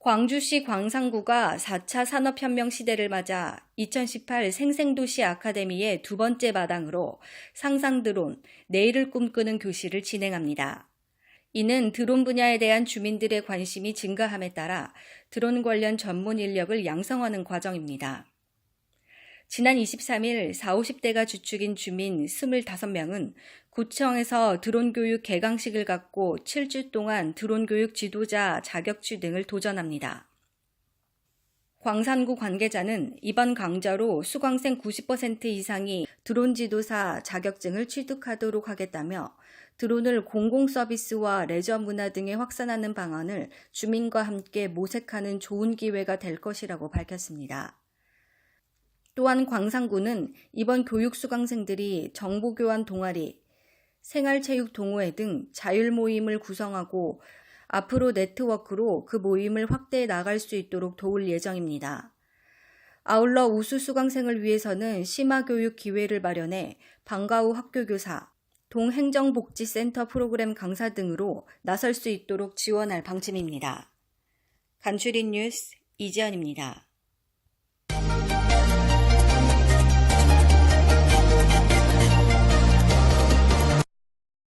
광주시 광산구가 4차 산업혁명 시대를 맞아 2018 생생도시 아카데미의 두 번째 마당으로 상상 드론, 내일을 꿈꾸는 교실을 진행합니다. 이는 드론 분야에 대한 주민들의 관심이 증가함에 따라 드론 관련 전문 인력을 양성하는 과정입니다. 지난 23일 4, 50대가 주축인 주민 25명은 구청에서 드론 교육 개강식을 갖고 7주 동안 드론 교육 지도자 자격 취 등을 도전합니다. 광산구 관계자는 이번 강좌로 수강생 90% 이상이 드론 지도사 자격증을 취득하도록 하겠다며 드론을 공공 서비스와 레저 문화 등에 확산하는 방안을 주민과 함께 모색하는 좋은 기회가 될 것이라고 밝혔습니다. 또한 광산구는 이번 교육 수강생들이 정보교환 동아리, 생활체육 동호회 등 자율 모임을 구성하고 앞으로 네트워크로 그 모임을 확대해 나갈 수 있도록 도울 예정입니다. 아울러 우수 수강생을 위해서는 심화 교육 기회를 마련해 방과 후 학교 교사, 동행정복지센터 프로그램 강사 등으로 나설 수 있도록 지원할 방침입니다. 간추린 뉴스 이지연입니다.